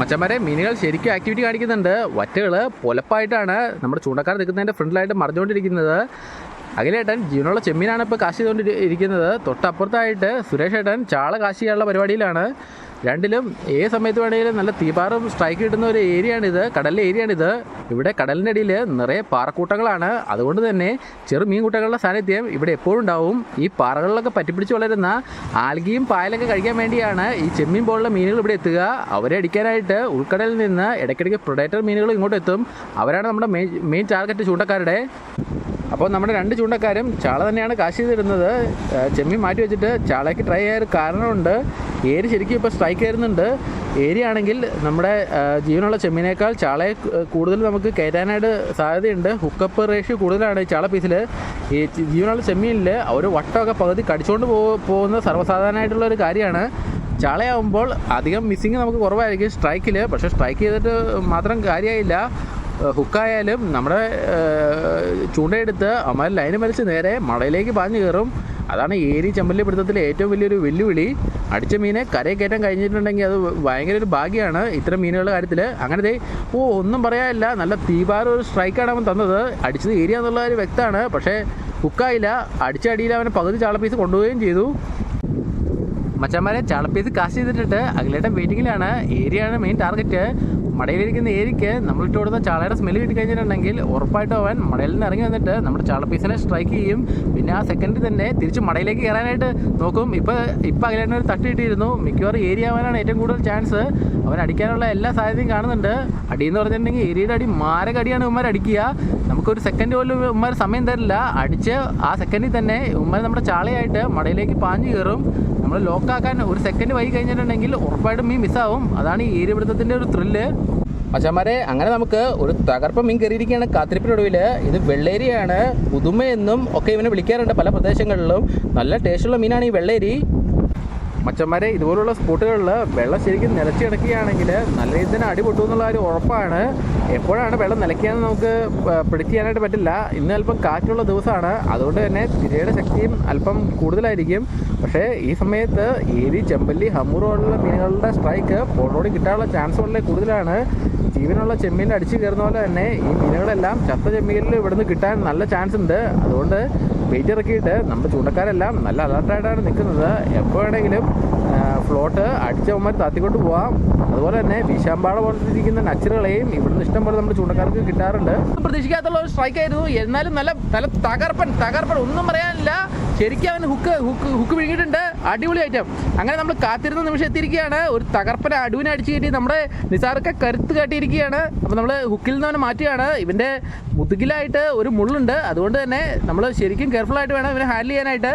മച്ചന്മാരെ മീനുകൾ ശരിക്കും ആക്ടിവിറ്റി കാണിക്കുന്നുണ്ട്. വറ്റകൾ പൊലപ്പായിട്ടാണ് നമ്മുടെ ചൂണ്ടക്കാർ നിൽക്കുന്നതിന്റെ ഫ്രണ്ടിലായിട്ട് മറിഞ്ഞുകൊണ്ടിരിക്കുന്നത്. അഖിലേട്ടൻ ജീവനുള്ള ചെമ്മീനാണ് ഇപ്പോൾ കാശ് ചെയ്തുകൊണ്ടിരിക്കുന്നത് തൊട്ടപ്പുറത്തായിട്ട് സുരേഷ് ഏട്ടൻ ചാള കാശ് ചെയ്യാനുള്ള പരിപാടിയിലാണ്. രണ്ടിലും ഏത് സമയത്ത് വേണമെങ്കിലും നല്ല തീപാറും സ്ട്രൈക്ക് കിട്ടുന്ന ഒരു ഏരിയ ഏരിയയാണിത്. കടലിലെ ആണിത് ഇവിടെ കടലിന്റെ അടിയിൽ നിറയെ പാറക്കൂട്ടങ്ങളാണ്. അതുകൊണ്ട് തന്നെ ചെറു മീൻകൂട്ടങ്ങളുടെ സാന്നിധ്യം ഇവിടെ എപ്പോഴും ഉണ്ടാവും. ഈ പാറകളിലൊക്കെ പറ്റിപ്പിടിച്ച് വളരുന്ന ആൽഗിയും പായലൊക്കെ കഴിക്കാൻ വേണ്ടിയാണ് ഈ ചെമ്മീൻ പോലുള്ള മീനുകൾ ഇവിടെ എത്തുക. അവരെ അടിക്കാനായിട്ട് ഉൾക്കടലിൽ നിന്ന് ഇടയ്ക്കിടയ്ക്ക് പ്രൊഡേറ്റർ മീനുകൾ ഇങ്ങോട്ട് എത്തും. അവരാണ് നമ്മുടെ മെയിൻ മെയിൻ ടാർഗറ്റ് ചൂണ്ടക്കാരുടെ. അപ്പോൾ നമ്മുടെ രണ്ട് ചൂണ്ടക്കാരും ചാള തന്നെയാണ് കാശ് ചെയ്തിരുന്നത് ചെമ്മീൻ മാറ്റി വെച്ചിട്ട് ചാളയ്ക്ക് ട്രൈ ചെയ്യാൻ ഒരു കാരണമുണ്ട്. ഏരി ശരിക്കും ഇപ്പോൾ സ്ട്രൈക്ക് ആയിരുന്നുണ്ട് ഏരി ആണെങ്കിൽ നമ്മുടെ ജീവനുള്ള ചെമ്മീനേക്കാൾ ചാളയെ കൂടുതൽ നമുക്ക് കയറ്റാനായിട്ട് സാധ്യതയുണ്ട്. ഹുക്കപ്പ് റേഷ്യോ കൂടുതലാണ് ഈ ചാള പീസിൽ ഈ ജീവനുള്ള ചെമ്മീനിൽ ഒരു വട്ടമൊക്കെ പകുതി കടിച്ചുകൊണ്ട് പോകുന്ന സർവസാധാരണമായിട്ടുള്ള ഒരു കാര്യമാണ്. ചാളയാവുമ്പോൾ അധികം മിസ്സിങ് നമുക്ക് കുറവായിരിക്കും സ്ട്രൈക്കിൽ പക്ഷേ സ്ട്രൈക്ക് ചെയ്തിട്ട് മാത്രം കാര്യമായില്ല ഹുക്കായാലും നമ്മുടെ ചൂണ്ടയെടുത്ത് അമ്മ ലൈന് വലിച്ച് നേരെ മടയിലേക്ക് പാഞ്ഞു കയറും. അതാണ് ഏരി ചെമ്പല്ലി പിടുത്തത്തിലെ ഏറ്റവും വലിയൊരു വെല്ലുവിളി. അടിച്ച മീനെ കരയിൽ കയറ്റാൻ കഴിഞ്ഞിട്ടുണ്ടെങ്കിൽ അത് ഭയങ്കര ഒരു ഭാഗ്യമാണ് ഇത്തരം മീനുകളുടെ കാര്യത്തിൽ അങ്ങനെ ദേ ഓ ഒന്നും പറയാനില്ല. നല്ല തീപാറ ഒരു സ്ട്രൈക്കാണ് അവൻ തന്നത്. അടിച്ചത് ഏരിയ എന്നുള്ള ഒരു വ്യക്തമാണ്. പക്ഷേ കുക്കായില്ല അടിച്ച അടിയിൽ അവനെ പകുതി ചാള പീസ് കൊണ്ടുപോവുകയും ചെയ്തു. മച്ചന്മാരെ ചാളപ്പീസ് കാശ് ചെയ്തിട്ടിട്ട് അഖിലേട്ടൻ വെയിറ്റിങ്ങിലാണ് ഏരിയയാണ് മെയിൻ ടാർഗറ്റ് മടയിലിരിക്കുന്ന ഏരിക്ക് നമ്മളിട്ട് കൊടുത്ത ചാളയുടെ സ്മെല്ല് കിട്ടി കഴിഞ്ഞിട്ടുണ്ടെങ്കിൽ ഉറപ്പായിട്ടും അവൻ മടയിൽ നിന്ന് ഇറങ്ങി വന്നിട്ട് നമ്മുടെ ചാളപ്പീസിനെ സ്ട്രൈക്ക് ചെയ്യും. പിന്നെ ആ സെക്കൻഡിൽ തന്നെ തിരിച്ച് മടയിലേക്ക് കയറാനായിട്ട് നോക്കും. ഇപ്പോൾ ഇപ്പോൾ അഖിലേട്ടൻ ഒരു തട്ടിയിട്ടിരുന്നു കിട്ടിയിരുന്നു. മിക്കവാറും ഏരിയ ആവാനാണ് ഏറ്റവും കൂടുതൽ ചാൻസ് അവൻ അടിക്കാനുള്ള എല്ലാ സാധ്യതയും കാണുന്നുണ്ട്. അടി എന്ന് പറഞ്ഞിട്ടുണ്ടെങ്കിൽ ഏരിയയുടെ അടി മാരകടിയാണ് ഉമ്മർ അടിക്കുക. നമുക്കൊരു സെക്കൻഡ് പോലും ഉമ്മാർ സമയം തരില്ല. അടിച്ച് ആ സെക്കൻഡിൽ തന്നെ ഉമ്മർ നമ്മുടെ ചാളയായിട്ട് മടയിലേക്ക് പാഞ്ഞു കയറും. നമ്മൾ ലോക്കാക്കാൻ ഒരു സെക്കൻഡ് വൈകി കഴിഞ്ഞിട്ടുണ്ടെങ്കിൽ ഉറപ്പായിട്ടും മീൻ മിസ്സാവും. അതാണ് ഈ ഏരിയപിടുത്തത്തിന്റെ ഒരു ത്രില്ല് മച്ചന്മാരെ അങ്ങനെ നമുക്ക് ഒരു തകർപ്പ് മീൻ കയറിയിരിക്കുകയാണ് കാത്തിരിപ്പിനൊടുവിൽ ഇത് വെള്ളേരിയാണ്. പുതുമയെന്നും ഒക്കെ ഇവനെ വിളിക്കാറുണ്ട് പല പ്രദേശങ്ങളിലും. നല്ല ടേസ്റ്റുള്ള മീനാണ് ഈ വെള്ളേരി. മച്ചന്മാരെ ഇതുപോലുള്ള സ്പോട്ടുകളിൽ വെള്ളം ശരിക്കും നിലച്ച് കിടക്കുകയാണെങ്കിൽ നല്ല രീതിയിൽ തന്നെ അടി പൊട്ടു എന്നുള്ള ഒരു ഉറപ്പാണ്. എപ്പോഴാണ് വെള്ളം നിലയ്ക്കുകയെന്ന് നമുക്ക് പ്രിഡിക്റ്റ് ചെയ്യാനായിട്ട് പറ്റില്ല. ഇന്ന് അല്പം കാറ്റുള്ള ദിവസമാണ്. അതുകൊണ്ട് തന്നെ തിരയുടെ ശക്തിയും അല്പം കൂടുതലായിരിക്കും. പക്ഷേ ഈ സമയത്ത് ഏരി ചെമ്പല്ലി ഹമ്മൂർ മീനുകളുടെ സ്ട്രൈക്ക് പോളോടി കിട്ടാനുള്ള ചാൻസ് വളരെ കൂടുതലാണ്. ജീവനുള്ള ചെമ്മീൻ അടിച്ചു കയറുന്ന പോലെ തന്നെ ഈ മീനുകളെല്ലാം ചത്ത ചെമ്മീനിൽ ഇവിടുന്ന് കിട്ടാൻ നല്ല ചാൻസ് ഉണ്ട്. അതുകൊണ്ട് വെയിറ്റ് ഇറക്കിയിട്ട് നമ്മുടെ ചൂണ്ടക്കാരെല്ലാം നല്ല അലർട്ടായിട്ടാണ് നിൽക്കുന്നത്. എപ്പോൾ വേണമെങ്കിലും ഫ്ലോട്ട് അടിച്ചവന്മാർ താത്തിക്കൊണ്ട് പോവാം. അതുപോലെ തന്നെ വിശാമ്പാട പോലത്തെ ഇരിക്കുന്ന നച്ചറുകളെയും ഇവിടുന്ന് ഇഷ്ടം പോലെ നമ്മുടെ ചൂണ്ടക്കാർക്ക് കിട്ടാറുണ്ട്. പ്രതീക്ഷിക്കാത്തുള്ള ഒരു സ്ട്രൈക്ക് ആയിരുന്നു. എന്നാലും നല്ല നല്ല തകർപ്പൻ തകർപ്പൻ. ഒന്നും പറയാനില്ല. ശരിക്കും അവൻ ഹുക്ക് ഹുക്ക് ഹുക്ക് വിഴുങ്ങിയിട്ടുണ്ട് അടിപൊളി ഐറ്റം അങ്ങനെ നമ്മൾ കാത്തിരുന്ന നിമിഷം എത്തിയിരിക്കുകയാണ്. ഒരു തകർപ്പൻ അടുവിനെ അടിച്ചു കയറ്റി നമ്മുടെ നിസാറൊക്കെ കരുത്ത് കാട്ടിയിരിക്കുകയാണ്. അപ്പോൾ നമ്മൾ ഹുക്കിൽ നിന്ന് അവനെ മാറ്റുകയാണ്. ഇവന്റെ മുതുകിലായിട്ട് ഒരു മുള്ളുണ്ട്. അതുകൊണ്ട് തന്നെ നമ്മൾ ശരിക്കും കെയർഫുൾ ആയിട്ട് വേണം ഇവനെ ഹാൻഡിൽ ചെയ്യാനായിട്ട്.